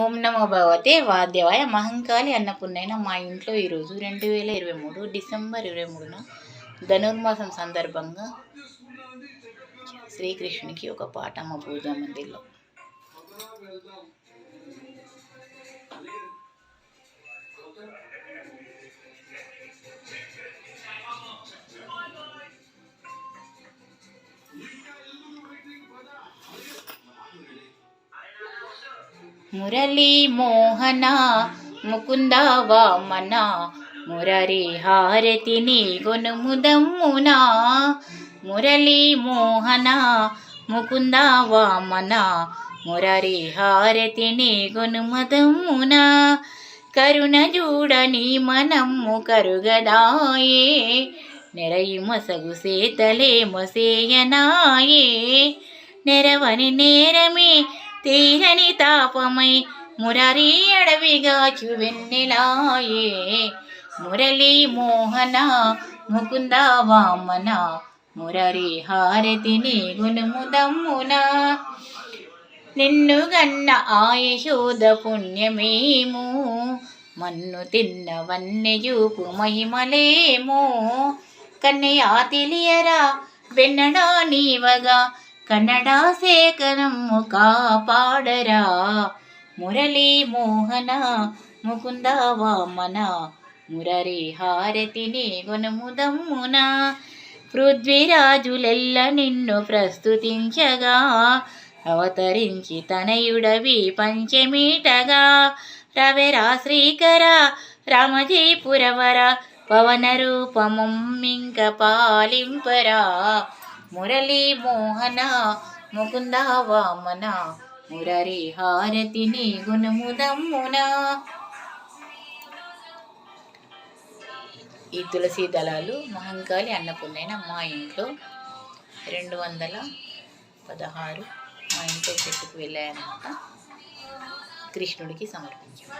ఓం నమో భగవతే వాద్యవాయ. మహంకాళి అన్నపున్నైన మా ఇంట్లో ఈరోజు రెండు వేల ఇరవై మూడు డిసెంబర్ ఇరవై మూడున ధనుర్మాసం సందర్భంగా శ్రీకృష్ణునికి ఒక పాట మా పూజా మందిర్లో. మురళీ మోహన ముకుంద వామన మురరి హారతిని గొనుముదమ్మునా మురళీ మోహన ముకుంద వామన మురరి హారతిని గొనుమదమ్మునా కరుణ చూడని మనమ్ము కరుగదాయే నెరయి మసగు సేతలే మొసేయనాయే. నెరవని నేరమే తీరని తాపమై మురరీ అడవిగా చువెన్నెలాయే? మురళీ మోహన ముకుంద వామన మురరీ హారతి నీ గుణముదమ్మున నిన్ను గన్న ఆయుషోద పుణ్యమేము? మన్ను తిన్న వన్యజూపు మహిమలేమో? కన్నయా తెలియరా? వెన్నడా నీవగా? కన్నడా సేకరము కాపాడరా. మురళీ మోహన ముకుంద వామన మురరి హారతిని గుణముదమ్మున పృథ్వీరాజులెల్ల నిన్ను ప్రస్తుతించగా. అవతరించి తనయుడవి పంచమీటగా. రవెరా శ్రీకర రామజీపురవర పవన రూపముంక పాలింపరా. మురళీ మోహన ముకుంద వామన మురరి హారతిని గుణముదమ్మున ఈ తులసి దళాలు మహంకాళి అన్నపూర్ణైన మా ఇంట్లో రెండు వందల పదహారు మా ఇంట్లో చెట్టుకు వెళ్ళాయన్నమాట. కృష్ణుడికి సమర్పించాం.